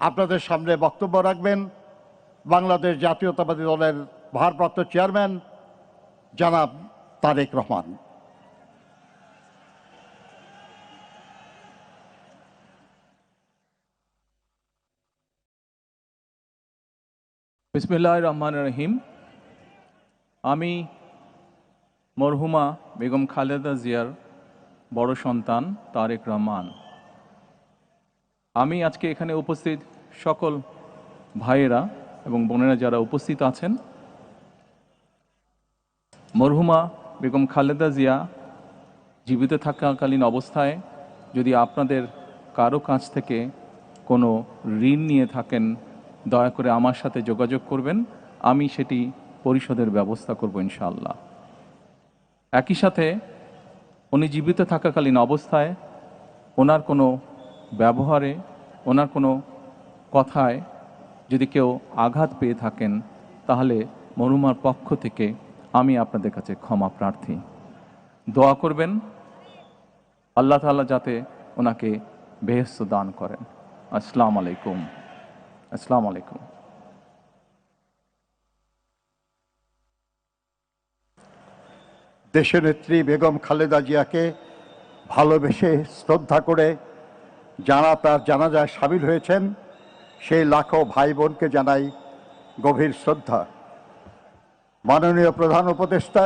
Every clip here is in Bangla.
আপনাদের সামনে বক্তব্য রাখবেন বাংলাদেশ জাতীয়তাবাদী দলের ভারপ্রাপ্ত চেয়ারম্যান জনাব তারেক রহমান। বিসমিল্লাহ রহমান রহিম। আমি মরহুমা বেগম খালেদা জিয়ার বড় সন্তান তারেক রহমান। আমি আজকে এখানে উপস্থিত সকল ভাইয়েরা এবং বোনেরা যারা উপস্থিত আছেন। মরহুমা বেগম খালেদা জিয়া জীবিত থাকাকালীন অবস্থায় যদি আপনাদের কারও কাছ থেকে কোনো ঋণ নিয়ে থাকেন, দয়া করে আমার সাথে যোগাযোগ করবেন। আমি সেটি পরিশোধের ব্যবস্থা করব ইনশাল্লাহ একই সাথে উনি জীবিত থাকাকালীন অবস্থায় ওনার কোনো ব্যবহারে ওনার কোনো কথায় যদি কেউ আঘাত পেয়ে থাকেন, তাহলে মরুমার পক্ষ থেকে আমি আপনাদের কাছে ক্ষমা প্রার্থী। দোয়া করবেন, আল্লাহ তাআলা যাতে ওনাকে বেহেস্ত দান করেন। আসসালামু আলাইকুম। আসসালাম আলাইকুম। দেশনেত্রী বেগম খালেদা জিয়াকে ভালোবেসে শ্রদ্ধা করে যারা তার জানাজায় সামিল হয়েছেন, সেই লাখো ভাই বোনকে জানাই গভীর শ্রদ্ধা। মাননীয় প্রধান উপদেষ্টা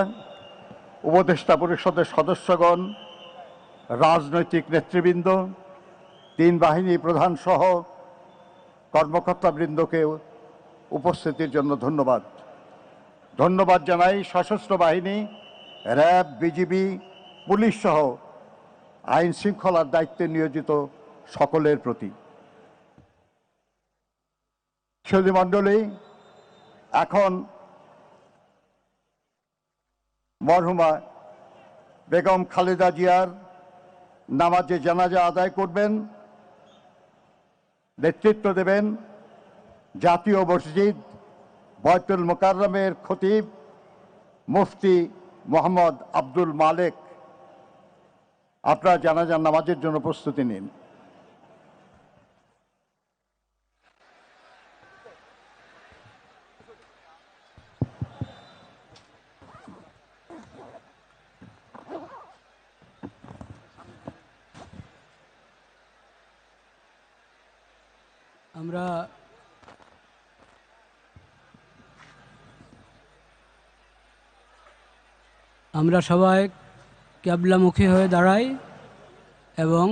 উপদেষ্টা পরিষদের সদস্যগণ, রাজনৈতিক নেতৃবৃন্দ, তিন বাহিনী প্রধান সহ কর্মকর্তাবৃন্দকে উপস্থিতির জন্য ধন্যবাদ। ধন্যবাদ জানাই সশস্ত্র বাহিনী, র্যাব, বিজিবি, পুলিশ সহ আইন শৃঙ্খলার দায়িত্বে নিয়োজিত সকলের প্রতি। মণ্ডলী, এখন মরহুমা বেগম খালেদা জিয়ার নামাজে জানাজা আদায় করবেন, নেতৃত্ব দেবেন জাতীয় মসজিদ বয়তুল মোকাররমের খতিব মুফতি মোহাম্মদ আব্দুল মালেক। আপনারা জানাজার নামাজের জন্য প্রস্তুতি নিন। আমরা আমরা সবাই ক্যাবলামুখী হয়ে দাঁড়াই এবং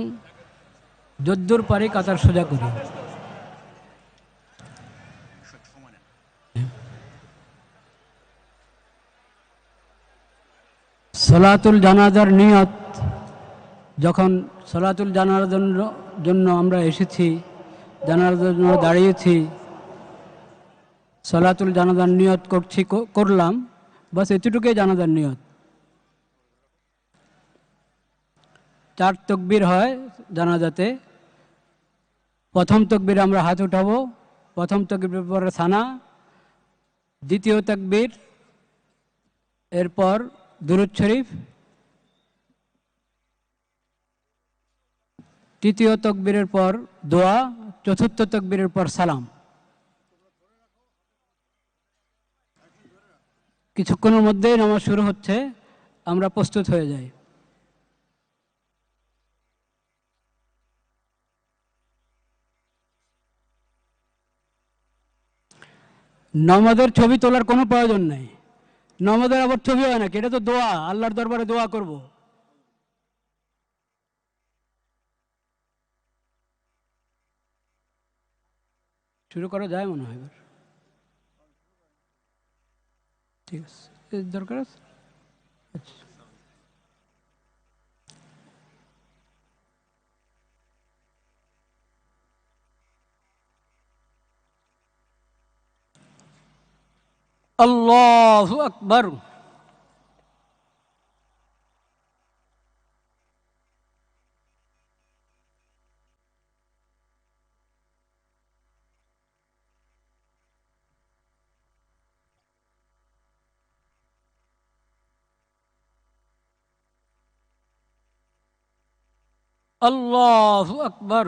যদ্দূর পারি কাতার সোজা করি। সলাতুল জানাজার নিয়ত, যখন সলাতুল জানার জন্য জন্য আমরা এসেছি জানার জন্য দাঁড়িয়েছি। সলাতুল জানাজার নিয়ত করছি করলাম। বাস এতটুকুই জানাজার নিয়ত। চার তকবির হয় জানাজাতে। প্রথম তকবির আমরা হাত উঠাবো। প্রথম তকবির পরে সানা। দ্বিতীয় তকবির, এরপর দুরুদ শরীফ। তৃতীয় তকবীরের পর দোয়া। চতুর্থ তকবীরের পর সালাম। কিছুক্ষণের মধ্যেই নামাজ শুরু হচ্ছে, আমরা প্রস্তুত হয়ে যাই। নমাদের ছবি তোলার কোনো প্রয়োজন নেই। নমাদের আবার ছবি হয় নাকি? এটা তো দোয়া, আল্লাহর দরবারে দোয়া করব। শুরু করা যায় মনে হয় এবার ঠিক আছে এর দরকার আছে আচ্ছা আল্লাহু আকবার আল্লাহু আকবার